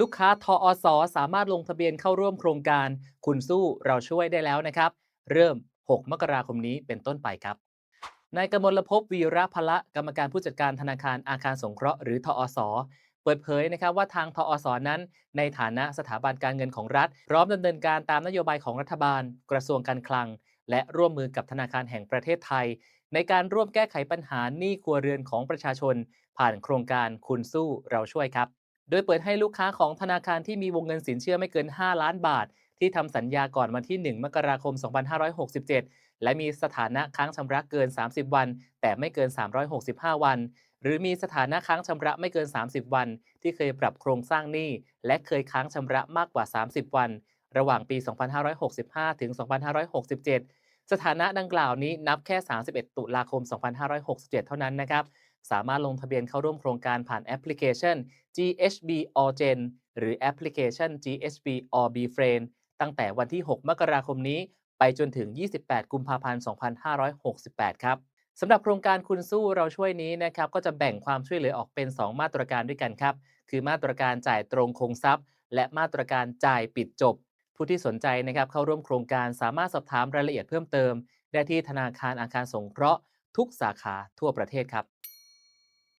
ลูกค้าทออสสามารถลงทะเบียนเข้าร่วมโครงการ คุณสู้เราช่วยได้แล้วนะครับ เริ่ม 6 มกราคมนี้เป็นต้นไปครับนายกมลภพวีระพละกรรมการผู้จัดการธนาคารอาคารสงเคราะห์หรือทอสเปิดเผยนะครับว่าทางทอสนั้น ในฐานะสถาบันการเงินของรัฐ พร้อมดำเนินการตามนโยบายของรัฐบาล กระทรวงการคลัง และร่วมมือกับธนาคารแห่งประเทศไทย ในการร่วมแก้ไขปัญหาหนี้ครัวเรือนของประชาชน ผ่านโครงการคุณสู้เราช่วยครับ โดยเปิดให้ลูกค้าของธนาคารที่มีวงเงินสินเชื่อไม่เกิน 5 ล้านบาท ที่ทำสัญญาก่อนวันที่ 1 มกราคม 2567 และมีสถานะค้างชำระเกิน 30 วัน แต่ไม่เกิน 365 วัน หรือมีสถานะค้างชำระไม่เกิน 30 วัน ที่เคยปรับโครงสร้างหนี้ และเคยค้างชำระมากกว่า 30 วัน ระหว่างปี 2565 ถึง 2567 สถานะดังกล่าวนี้นับแค่ 31 ตุลาคม 2567 เท่านั้นนะครับ สามารถลงทะเบียนเข้าร่วมโครงการผ่านแอปพลิเคชัน GHB All Gen หรือแอปพลิเคชัน GHB All B Friend ตั้งแต่วันที่ 6 มกราคมนี้ ไปจนถึง 28 กุมภาพันธ์ 2568 ครับสำหรับโครงการคุณสู้เราช่วยนี้นะครับก็จะแบ่งความช่วยเหลือออกเป็น 2 มาตรการด้วยกันครับ คือมาตรการจ่ายตรงคงทรัพย์ และมาตรการจ่ายปิดจบ ผู้ที่สนใจนะครับเข้าร่วมโครงการสามารถสอบถามรายละเอียดเพิ่มเติม ได้ที่ธนาคารอาคารสงเคราะห์ทุกสาขาทั่วประเทศครับ